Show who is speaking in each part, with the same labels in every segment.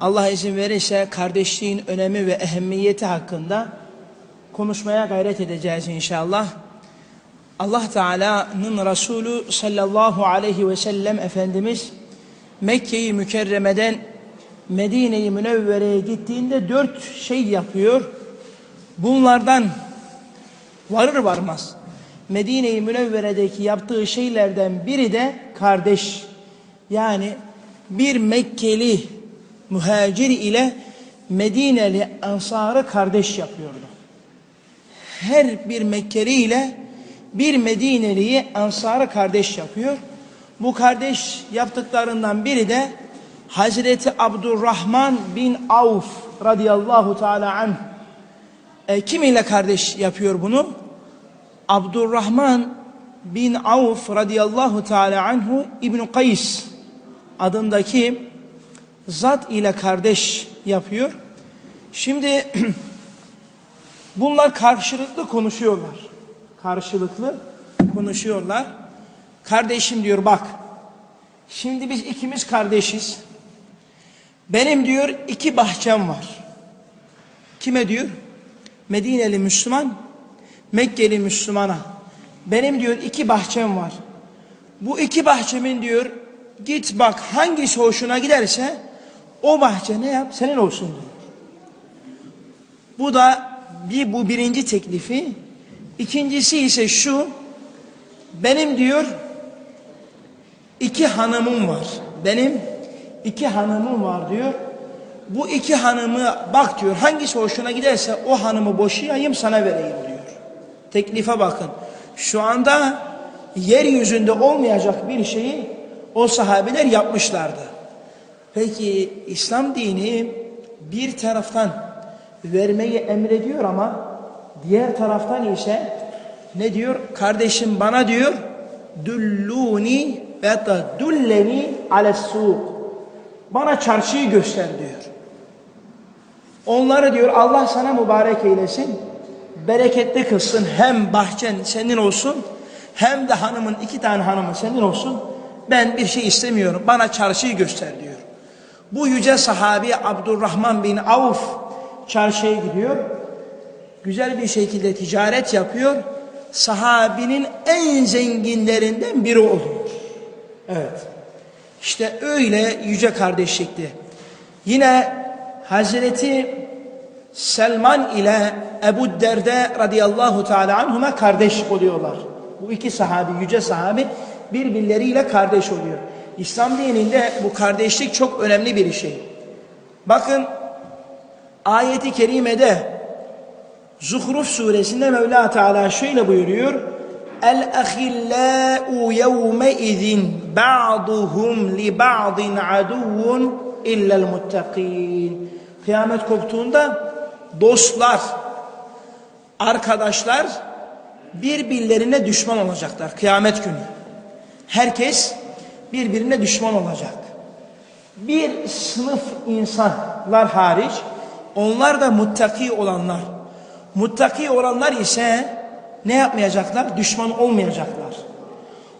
Speaker 1: Allah izin verirse kardeşliğin önemi ve ehemmiyeti hakkında konuşmaya gayret edeceğiz inşallah. Allah Teala'nın Resulü sallallahu aleyhi ve sellem Efendimiz Mekke'yi mükerremeden Medine-i Münevvere'ye gittiğinde dört şey yapıyor. Bunlardan varır varmaz Medine-i Münevvere'deki yaptığı şeylerden biri de kardeş. Yani bir Mekkeli muhacir ile Medineli Ansar'ı kardeş yapıyordu. Her bir Mekkeli ile bir Medineli'yi Ansar'ı kardeş yapıyor. Bu kardeş yaptıklarından biri de Hazreti Abdurrahman bin Avf radıyallahu teala anh. E, kim ile kardeş yapıyor bunu? Abdurrahman bin Avf radıyallahu teala anhu İbn Kays adındaki zat ile kardeş yapıyor. Şimdi bunlar karşılıklı konuşuyorlar. Karşılıklı konuşuyorlar. Kardeşim diyor bak. Şimdi biz ikimiz kardeşiz. Benim diyor iki bahçem var. Kime diyor? Medineli Müslüman, Mekkeli Müslümana. Benim diyor iki bahçem var. Bu iki bahçemin diyor git bak hangisi hoşuna giderse o bahçe ne yap senin olsun diyor. Bu da bir bu birinci teklifi. İkincisi ise şu benim diyor iki hanımım var. Benim iki hanımım var diyor. Bu iki hanımı bak diyor hangisi hoşuna giderse o hanımı boşayayım sana vereyim diyor. Teklife bakın. Şu anda yeryüzünde olmayacak bir şeyi o sahabeler yapmışlardı. Peki İslam dini bir taraftan vermeyi emrediyor ama diğer taraftan ise ne diyor? Kardeşim bana diyor dulluni ve da dulleni ale suq. Bana çarşıyı göster diyor. Onları diyor Allah sana mübarek eylesin. Bereketli kılsın. Hem bahçen senin olsun hem de hanımın iki tane hanımın senin olsun. Ben bir şey istemiyorum. Bana çarşıyı göster diyor. Bu yüce sahabi Abdurrahman bin Avf çarşıya gidiyor. Güzel bir şekilde ticaret yapıyor. Sahabinin en zenginlerinden biri oluyor. Evet. İşte öyle yüce kardeşlikti. Yine Hazreti Selman ile Ebu Derde radıyallahu teala anhuma kardeş oluyorlar. Bu iki sahabi, yüce sahabi birbirleriyle kardeş oluyor. İslam dininde bu kardeşlik çok önemli bir şey. Bakın ayeti kerimede Zuhruf suresinde Mevla Teala şöyle buyuruyor. El ahillau yevme izin ba'duhum li ba'din aduvun illel muttakin. Kıyamet koptuğunda dostlar, arkadaşlar birbirlerine düşman olacaklar kıyamet günü. Herkes birbirine düşman olacak. Bir sınıf insanlar hariç onlar da muttaki olanlar. Muttaki olanlar ise ne yapmayacaklar? Düşman olmayacaklar.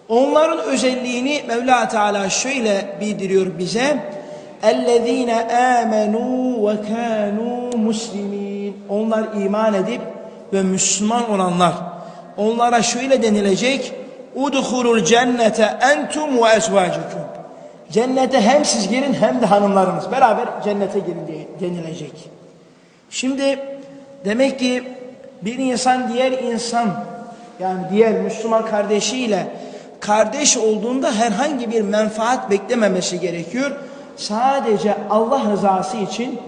Speaker 1: Onların özelliğini Mevla Teala şöyle bildiriyor bize. اَلَّذ۪ينَ آمَنُوا وَكَانُوا مُسْلِمِينَ Onlar iman edip ve Müslüman olanlar. Onlara şöyle denilecek. Udhulul cennete entum ve ezvacukum. Cennete hem siz girin hem de hanımlarınız. Beraber cennete girin diye denilecek. Şimdi demek ki bir insan diğer insan yani diğer Müslüman kardeşiyle kardeş olduğunda herhangi bir menfaat beklememesi gerekiyor. Sadece Allah rızası için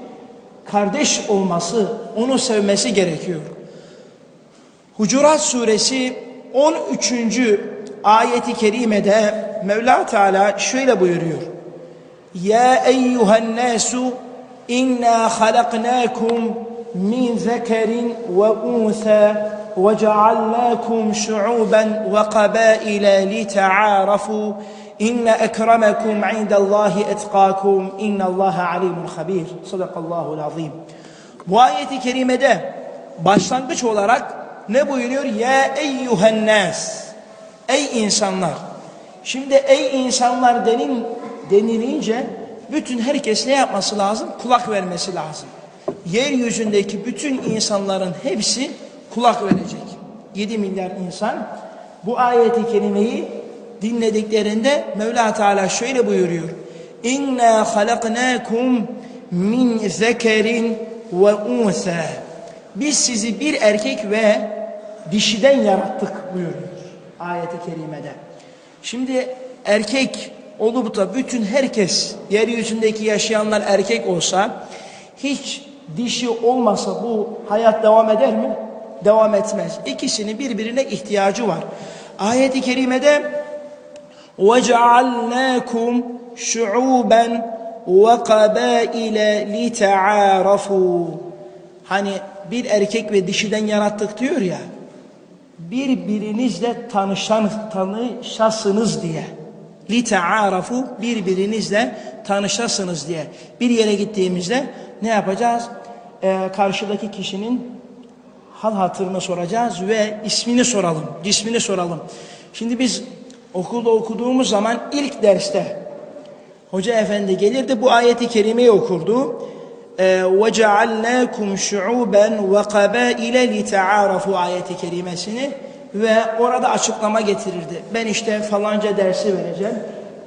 Speaker 1: kardeş olması, onu sevmesi gerekiyor. Hucurat suresi 13 ayeti kerimede Mevla Teala şöyle buyuruyor. Ya eyyuhen nasu inna halaknakum min zekerin ve unsa ve cealnakum şu'uben ve kabaile li ta'arafu inne ekremekum indallahi etkakum innallaha alimun habir. Sadakallahu azim. Bu ayeti kerimede başlangıç olarak ne buyuruyor? Ya eyyuhen nas. Ey insanlar. Şimdi ey insanlar denin, denilince bütün herkes ne yapması lazım? Kulak vermesi lazım. Yeryüzündeki bütün insanların hepsi kulak verecek. 7 milyar insan bu ayeti kerimeyi dinlediklerinde Mevla Teala şöyle buyuruyor. İnna halaknakum min zekerin ve unsa. Biz sizi bir erkek ve dişiden yarattık buyuruyor ayeti kerimede. Şimdi erkek olup da bütün herkes yeryüzündeki yaşayanlar erkek olsa hiç dişi olmasa bu hayat devam eder mi? Devam etmez. İkisinin birbirine ihtiyacı var. Ayeti kerimede وَجَعَلْنَاكُمْ شُعُوبًا وَقَبَائِلَ لِتَعَارَفُوا Hani bir erkek ve dişiden yarattık diyor ya birbirinizle tanışan, tanışasınız diye. Taarafu birbirinizle tanışasınız diye. Bir yere gittiğimizde ne yapacağız? Ee, karşıdaki kişinin hal hatırını soracağız ve ismini soralım, cismini soralım. Şimdi biz okulda okuduğumuz zaman ilk derste hoca efendi gelirdi bu ayeti kerimeyi okurdu. وَجَعَلْنَاكُمْ شُعُوبًا وَقَبَائِلَ لِتَعَارَفُوا ayeti kerimesini ve orada açıklama getirirdi. Ben işte falanca dersi vereceğim.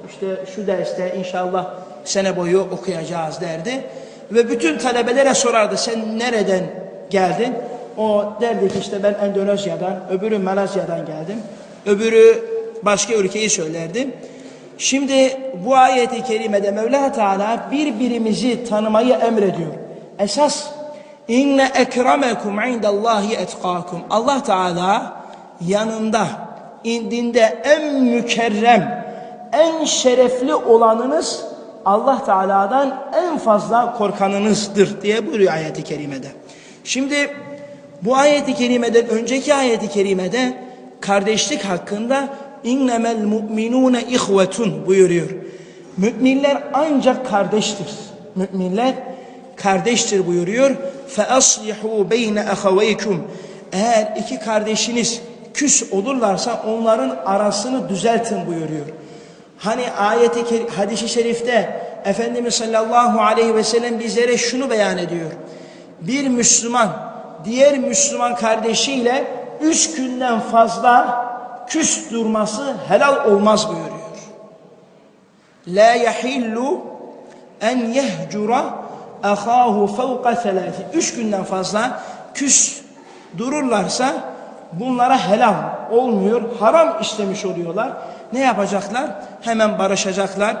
Speaker 1: İşte şu derste inşallah sene boyu okuyacağız derdi. Ve bütün talebelere sorardı sen nereden geldin? O derdi ki işte ben Endonezya'dan, öbürü Malezya'dan geldim. Öbürü başka ülkeyi söylerdi. Şimdi bu ayeti kerimede Mevla Teala birbirimizi tanımayı emrediyor. Esas inne ekremekum indallahi etkakum. Allah Teala yanında indinde en mükerrem, en şerefli olanınız Allah Teala'dan en fazla korkanınızdır diye buyuruyor ayeti kerimede. Şimdi bu ayeti kerimeden önceki ayeti kerimede kardeşlik hakkında innemel mu'minune ihvetun buyuruyor. Müminler ancak kardeştir. Müminler kardeştir buyuruyor. Fe aslihu beyne ahaveykum. Eğer iki kardeşiniz küs olurlarsa onların arasını düzeltin buyuruyor. Hani ayeti hadisi şerifte Efendimiz sallallahu aleyhi ve sellem bizlere şunu beyan ediyor. Bir Müslüman diğer Müslüman kardeşiyle üç günden fazla küs durması helal olmaz buyuruyor. La yahillu en yehcura ahahu fevka selâfi. Üç günden fazla küs dururlarsa bunlara helal olmuyor. Haram işlemiş oluyorlar. Ne yapacaklar? Hemen barışacaklar.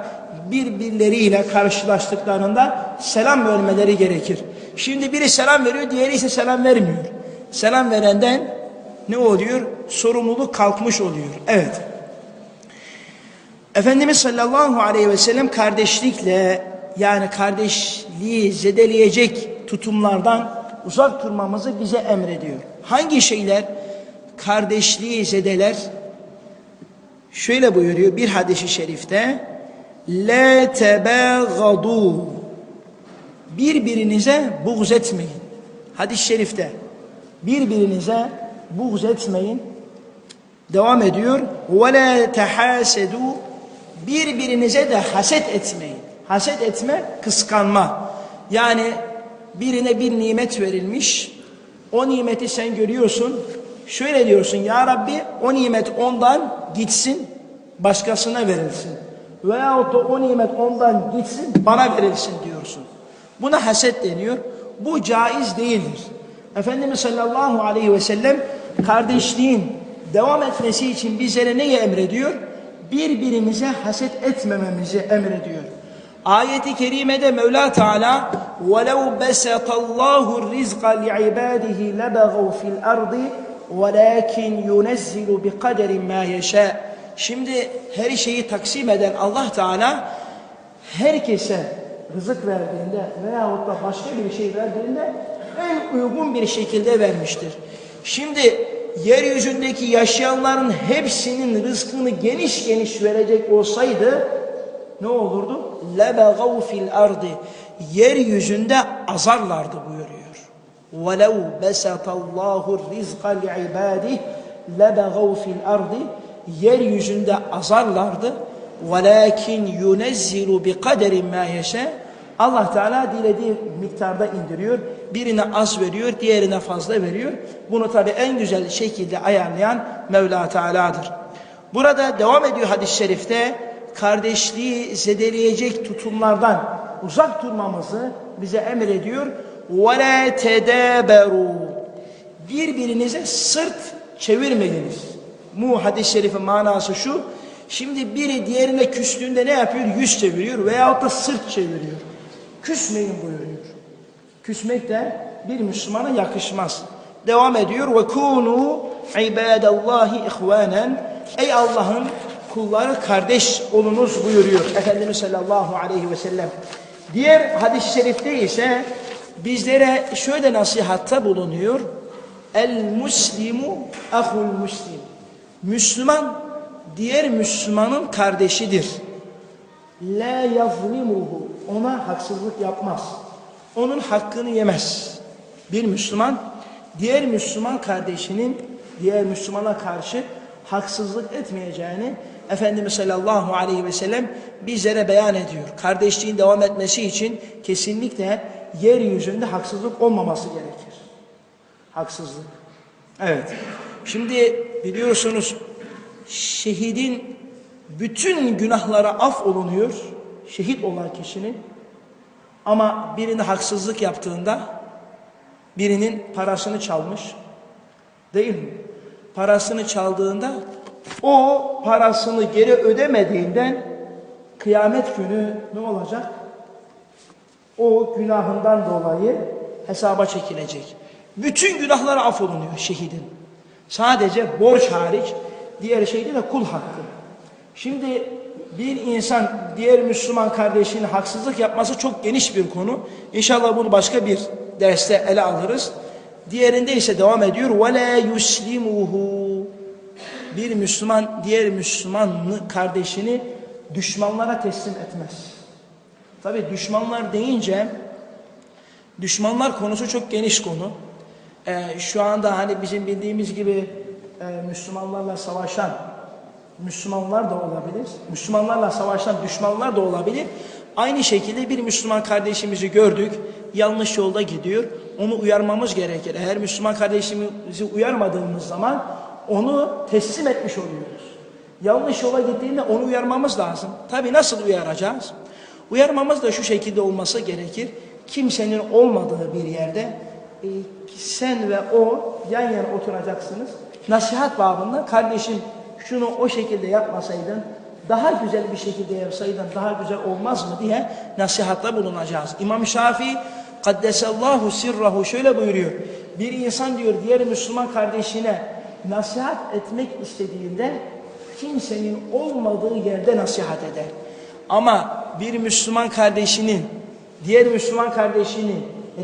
Speaker 1: Birbirleriyle karşılaştıklarında selam vermeleri gerekir. Şimdi biri selam veriyor, diğeri ise selam vermiyor. Selam verenden ne oluyor? Sorumluluk kalkmış oluyor. Evet. Efendimiz sallallahu aleyhi ve sellem kardeşlikle yani kardeşliği zedeleyecek tutumlardan uzak durmamızı bize emrediyor. Hangi şeyler kardeşliği zedeler? Şöyle buyuruyor bir hadisi şerifte La tebâgadû Birbirinize buğz etmeyin. Hadis-i şerifte birbirinize buğz etmeyin. Devam ediyor. وَلَا تَحَاسَدُوا Birbirinize de haset etmeyin. Haset etme, kıskanma. Yani birine bir nimet verilmiş. O nimeti sen görüyorsun. Şöyle diyorsun ya Rabbi o nimet ondan gitsin başkasına verilsin. Veyahut da o nimet ondan gitsin bana verilsin diyorsun. Buna haset deniyor. Bu caiz değildir. Efendimiz sallallahu aleyhi ve sellem kardeşliğin devam etmesi için bizlere neyi emrediyor? Birbirimize haset etmememizi emrediyor. Ayeti kerimede Mevla Teala وَلَوْ بَسَطَ اللّٰهُ الرِّزْقَ لِعِبَادِهِ لَبَغَوْا فِي الْأَرْضِ وَلَكِنْ يُنَزِّلُ بِقَدَرٍ مَا يَشَاءُ Şimdi her şeyi taksim eden Allah Teala herkese rızık verdiğinde veyahut da başka bir şey verdiğinde en uygun bir şekilde vermiştir. Şimdi yeryüzündeki yaşayanların hepsinin rızkını geniş geniş verecek olsaydı ne olurdu? لَبَغَوْ fil ardi Yeryüzünde azarlardı buyuruyor. وَلَوْ بَسَطَ اللّٰهُ الرِّزْقَ لِعِبَادِهِ لَبَغَوْ fil ardi Yeryüzünde azarlardı وَلَاكِنْ يُنَزِّلُ بِقَدَرٍ مَا يَشَاءُ Allah Teala dilediği miktarda indiriyor. Birine az veriyor, diğerine fazla veriyor. Bunu tabi en güzel şekilde ayarlayan Mevla Teala'dır. Burada devam ediyor hadis-i şerifte kardeşliği zedeleyecek tutumlardan uzak durmamızı bize emrediyor. وَلَا تَدَابَرُوا Birbirinize sırt çevirmeyiniz. Bu hadis-i şerifin manası şu. Şimdi biri diğerine küstüğünde ne yapıyor? Yüz çeviriyor veyahut da sırt çeviriyor. Küsmeyin buyuruyor. Küsmek de bir Müslümana yakışmaz. Devam ediyor. Ve kunu ibadallahi ihvanen. Ey Allah'ın kulları kardeş olunuz buyuruyor. Efendimiz sallallahu aleyhi ve sellem. Diğer hadis-i şerifte ise bizlere şöyle nasihatta bulunuyor. El muslimu ahul muslim. Müslüman diğer Müslümanın kardeşidir. La yazlimuhu. Ona haksızlık yapmaz. Onun hakkını yemez. Bir Müslüman diğer Müslüman kardeşinin diğer Müslümana karşı haksızlık etmeyeceğini Efendimiz sallallahu aleyhi ve sellem bizlere beyan ediyor. Kardeşliğin devam etmesi için kesinlikle yeryüzünde haksızlık olmaması gerekir. Haksızlık. Evet. Şimdi biliyorsunuz şehidin bütün günahlara af olunuyor. Şehit olan kişinin. Ama birine haksızlık yaptığında birinin parasını çalmış. Değil mi? Parasını çaldığında o parasını geri ödemediğinden kıyamet günü ne olacak? O günahından dolayı hesaba çekilecek. Bütün günahları affolunuyor şehidin. Sadece borç hariç diğer şeyde de kul hakkı. Şimdi bir insan diğer Müslüman kardeşinin haksızlık yapması çok geniş bir konu. İnşallah bunu başka bir derste ele alırız. Diğerinde ise devam ediyor. وَلَا يُسْلِمُهُ Bir Müslüman diğer Müslüman kardeşini düşmanlara teslim etmez. Tabi düşmanlar deyince düşmanlar konusu çok geniş konu. Ee, şu anda hani bizim bildiğimiz gibi e, Müslümanlarla savaşan Müslümanlar da olabilir. Müslümanlarla savaşan düşmanlar da olabilir. Aynı şekilde bir Müslüman kardeşimizi gördük. Yanlış yolda gidiyor. Onu uyarmamız gerekir. Eğer Müslüman kardeşimizi uyarmadığımız zaman onu teslim etmiş oluyoruz. Yanlış yola gittiğinde onu uyarmamız lazım. Tabi nasıl uyaracağız? Uyarmamız da şu şekilde olması gerekir. Kimsenin olmadığı bir yerde e, sen ve o yan yana oturacaksınız. Nasihat babında kardeşim şunu o şekilde yapmasaydın, daha güzel bir şekilde yapsaydın daha güzel olmaz mı diye nasihatta bulunacağız. İmam Şafii Kaddesallahu sirrahu şöyle buyuruyor. Bir insan diyor diğer Müslüman kardeşine nasihat etmek istediğinde kimsenin olmadığı yerde nasihat eder. Ama bir Müslüman kardeşinin diğer Müslüman kardeşini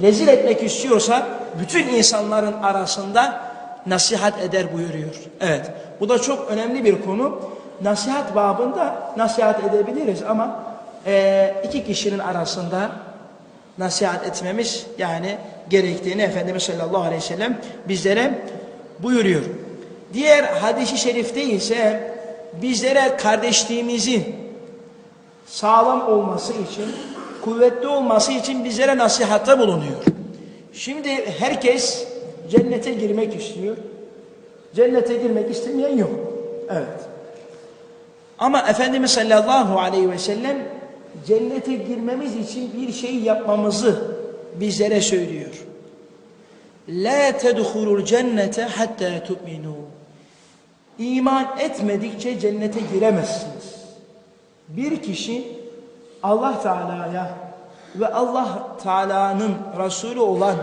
Speaker 1: rezil etmek istiyorsa bütün insanların arasında nasihat eder buyuruyor. Evet. Bu da çok önemli bir konu. Nasihat babında nasihat edebiliriz ama e, iki kişinin arasında nasihat etmemiz yani gerektiğini Efendimiz sallallahu aleyhi ve sellem bizlere buyuruyor. Diğer hadisi şerifte ise bizlere kardeşliğimizin sağlam olması için, kuvvetli olması için bizlere nasihatta bulunuyor. Şimdi herkes cennete girmek istiyor. Cennete girmek istemeyen yok. Evet. Ama Efendimiz sallallahu aleyhi ve sellem cennete girmemiz için bir şey yapmamızı bizlere söylüyor. La tedhulul cennete hatta tu'minu. İman etmedikçe cennete giremezsiniz. Bir kişi Allah Teala'ya ve Allah Teala'nın Resulü olan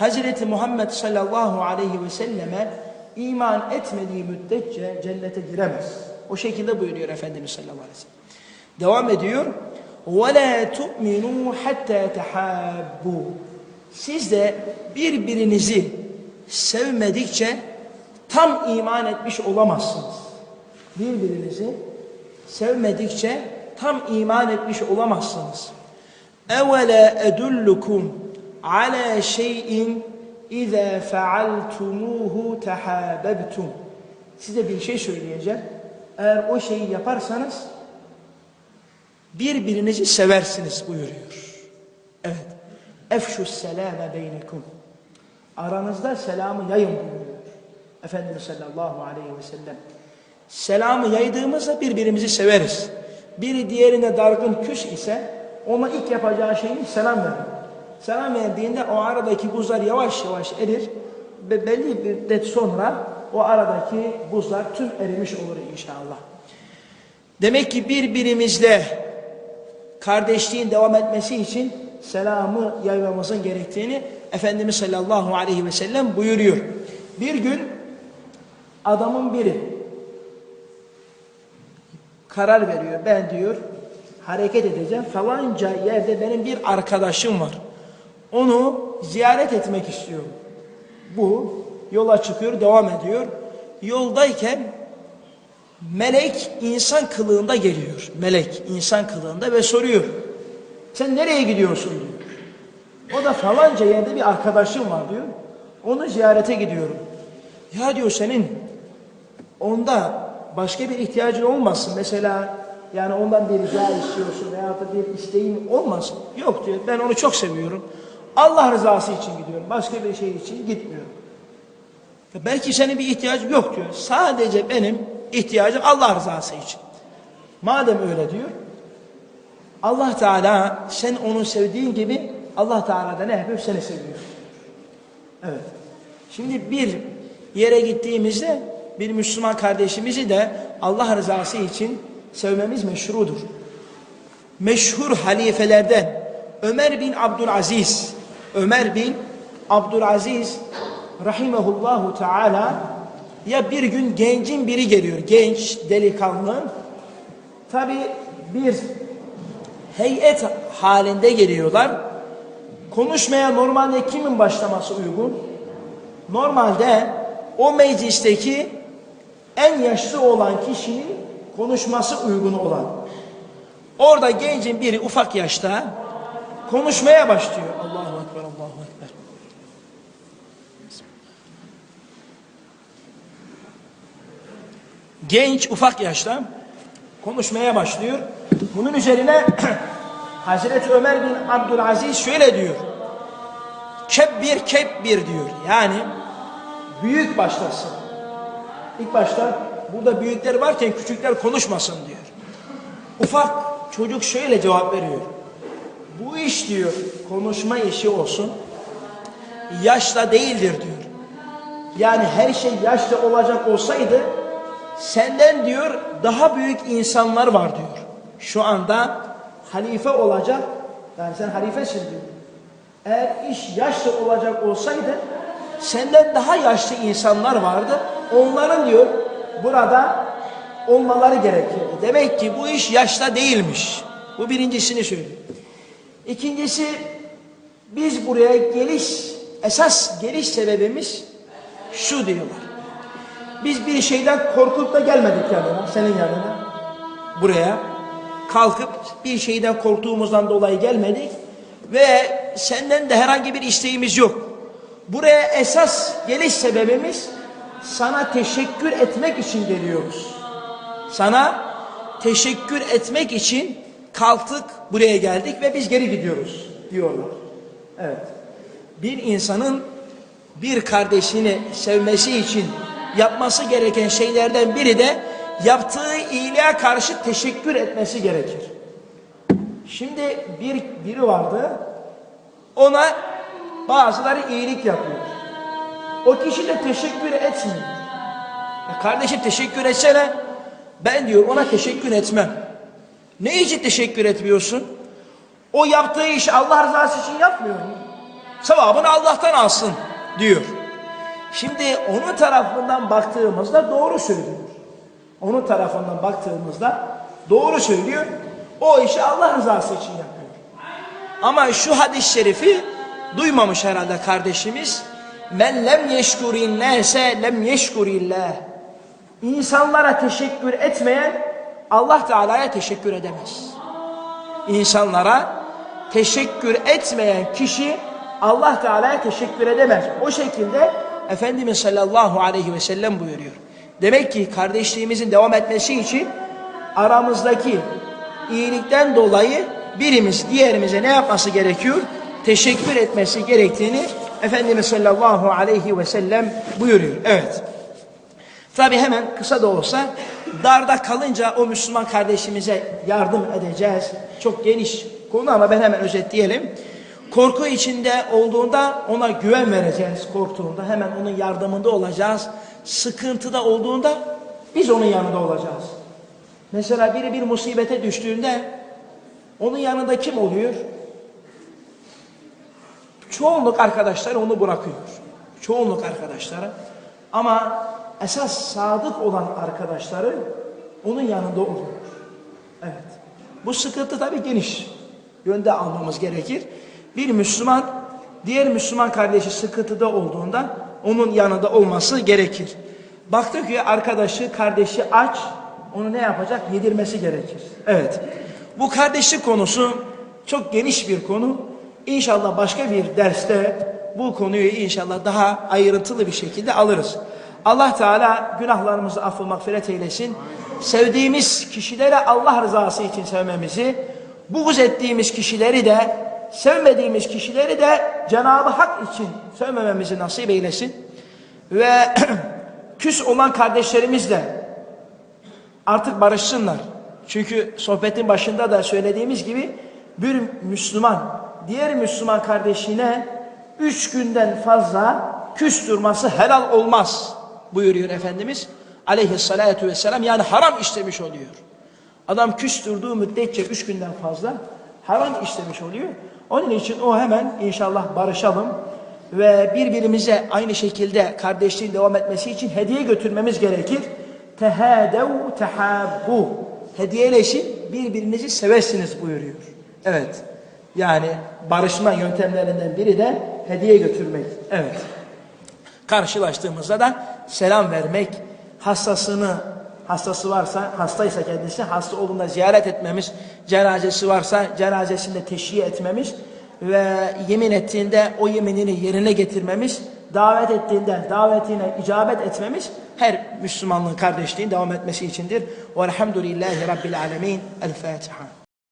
Speaker 1: Hazreti Muhammed sallallahu aleyhi ve selleme iman etmediği müddetçe cennete giremez. O şekilde buyuruyor Efendimiz sallallahu aleyhi ve sellem. Devam ediyor. وَلَا تُؤْمِنُوا حَتَّى تَحَابُّوا Siz de birbirinizi sevmedikçe tam iman etmiş olamazsınız. Birbirinizi sevmedikçe tam iman etmiş olamazsınız. اَوَلَا اَدُلُّكُمْ عَلَى شَيْءٍ اِذَا فَعَلْتُمُوهُ تَحَابَبْتُمْ Size bir şey söyleyeceğim. Eğer o şeyi yaparsanız birbirinizi seversiniz buyuruyor. Evet. Efşus selame beynekum. Aranızda selamı yayın buyuruyor. Efendimiz sallallahu aleyhi ve sellem. Selamı yaydığımızda birbirimizi severiz. Biri diğerine dargın küs ise ona ilk yapacağı şey selam vermek. Selam verdiğinde o aradaki buzlar yavaş yavaş erir ve belli bir müddet sonra o aradaki buzlar tüm erimiş olur inşallah. Demek ki birbirimizle kardeşliğin devam etmesi için selamı yaymamızın gerektiğini Efendimiz sallallahu aleyhi ve sellem buyuruyor. Bir gün adamın biri karar veriyor. Ben diyor hareket edeceğim. Falanca yerde benim bir arkadaşım var. Onu ziyaret etmek istiyorum. Bu yola çıkıyor, devam ediyor. Yoldayken melek insan kılığında geliyor. Melek insan kılığında ve soruyor. Sen nereye gidiyorsun diyor. O da falanca yerde bir arkadaşım var diyor. Onu ziyarete gidiyorum. Ya diyor senin onda başka bir ihtiyacın olmasın. Mesela yani ondan bir rica istiyorsun veya da bir isteğin olmasın. Yok diyor ben onu çok seviyorum. Allah rızası için gidiyorum. Başka bir şey için gitmiyorum. Belki senin bir ihtiyacın yok diyor. Sadece benim ihtiyacım Allah rızası için. Madem öyle diyor. Allah Teala sen onu sevdiğin gibi Allah Teala da ne yapıyor? Seni seviyor. Evet. Şimdi bir yere gittiğimizde bir Müslüman kardeşimizi de Allah rızası için sevmemiz meşrudur. Meşhur halifelerden Ömer bin Abdülaziz Ömer bin Abdülaziz rahimehullahu teala ya bir gün gencin biri geliyor. Genç, delikanlı. Tabi bir heyet halinde geliyorlar. Konuşmaya normalde kimin başlaması uygun? Normalde o meclisteki en yaşlı olan kişinin konuşması uygun olan. Orada gencin biri ufak yaşta konuşmaya başlıyor. Genç ufak yaşta konuşmaya başlıyor. Bunun üzerine Hazreti Ömer bin Abdülaziz şöyle diyor. Kebbir kebbir diyor. Yani büyük başlasın. İlk başta burada büyükler varken küçükler konuşmasın diyor. Ufak çocuk şöyle cevap veriyor. Bu iş diyor konuşma işi olsun. Yaşla değildir diyor. Yani her şey yaşla olacak olsaydı senden diyor daha büyük insanlar var diyor. Şu anda halife olacak. Yani sen halifesin diyor. Eğer iş yaşlı olacak olsaydı senden daha yaşlı insanlar vardı. Onların diyor burada olmaları gerekiyordu. Demek ki bu iş yaşta değilmiş. Bu birincisini söylüyor. İkincisi biz buraya geliş esas geliş sebebimiz şu diyorlar. Biz bir şeyden korkup da gelmedik yanına, senin yanına. Buraya kalkıp bir şeyden korktuğumuzdan dolayı gelmedik ve senden de herhangi bir isteğimiz yok. Buraya esas geliş sebebimiz sana teşekkür etmek için geliyoruz. Sana teşekkür etmek için kalktık buraya geldik ve biz geri gidiyoruz diyorlar. Evet. Bir insanın bir kardeşini sevmesi için yapması gereken şeylerden biri de yaptığı iyiliğe karşı teşekkür etmesi gerekir. Şimdi bir biri vardı. Ona bazıları iyilik yapıyor. O kişi de teşekkür etmiyor. Ya kardeşim teşekkür etsene. Ben diyor ona teşekkür etmem. Ne için teşekkür etmiyorsun? O yaptığı işi Allah rızası için yapmıyor mu? Sevabını Allah'tan alsın diyor. Şimdi onun tarafından baktığımızda doğru söylüyor. Onun tarafından baktığımızda doğru söylüyor. O işi Allah rızası için yapıyor. Ama şu hadis-i şerifi duymamış herhalde kardeşimiz. Men lem yeşkurin nase lem yeşkurillah. İnsanlara teşekkür etmeyen Allah Teala'ya teşekkür edemez. İnsanlara teşekkür etmeyen kişi Allah Teala'ya teşekkür edemez. O şekilde Efendimiz sallallahu aleyhi ve sellem buyuruyor. Demek ki kardeşliğimizin devam etmesi için aramızdaki iyilikten dolayı birimiz diğerimize ne yapması gerekiyor? Teşekkür etmesi gerektiğini Efendimiz sallallahu aleyhi ve sellem buyuruyor. Evet. Tabi hemen kısa da olsa darda kalınca o Müslüman kardeşimize yardım edeceğiz. Çok geniş konu ama ben hemen özetleyelim. Korku içinde olduğunda ona güven vereceğiz korktuğunda. Hemen onun yardımında olacağız. Sıkıntıda olduğunda biz onun yanında olacağız. Mesela biri bir musibete düştüğünde onun yanında kim oluyor? Çoğunluk arkadaşlar onu bırakıyor. Çoğunluk arkadaşları. Ama esas sadık olan arkadaşları onun yanında oluyor. Evet. Bu sıkıntı tabii geniş yönde almamız gerekir. Bir Müslüman diğer Müslüman kardeşi sıkıntıda olduğunda onun yanında olması gerekir. Baktı ki arkadaşı, kardeşi aç, onu ne yapacak? Yedirmesi gerekir. Evet. Bu kardeşlik konusu çok geniş bir konu. İnşallah başka bir derste bu konuyu inşallah daha ayrıntılı bir şekilde alırız. Allah Teala günahlarımızı affı mağfiret eylesin. Sevdiğimiz kişilere Allah rızası için sevmemizi, buğz ettiğimiz kişileri de, sevmediğimiz kişileri de Cenab-ı Hak için sevmememizi nasip eylesin. Ve küs olan kardeşlerimiz de artık barışsınlar. Çünkü sohbetin başında da söylediğimiz gibi bir Müslüman diğer Müslüman kardeşine üç günden fazla küs durması helal olmaz buyuruyor Efendimiz aleyhissalatu vesselam yani haram işlemiş oluyor. Adam küs durduğu müddetçe üç günden fazla haram işlemiş oluyor. Onun için o hemen inşallah barışalım ve birbirimize aynı şekilde kardeşliğin devam etmesi için hediye götürmemiz gerekir. Tehadev tehabbu. Hediyeleşin birbirinizi seversiniz buyuruyor. Evet. Yani barışma yöntemlerinden biri de hediye götürmek. Evet. Karşılaştığımızda da selam vermek, hastasını hastası varsa, hastaysa kendisi, hasta olduğunda ziyaret etmemiz, cenazesi varsa cenazesinde teşhiye etmemiz ve yemin ettiğinde o yeminini yerine getirmemiz, davet ettiğinde davetine icabet etmemiz her Müslümanlığın kardeşliğin devam etmesi içindir. Velhamdülillahi Rabbil Alemin. El Fatiha.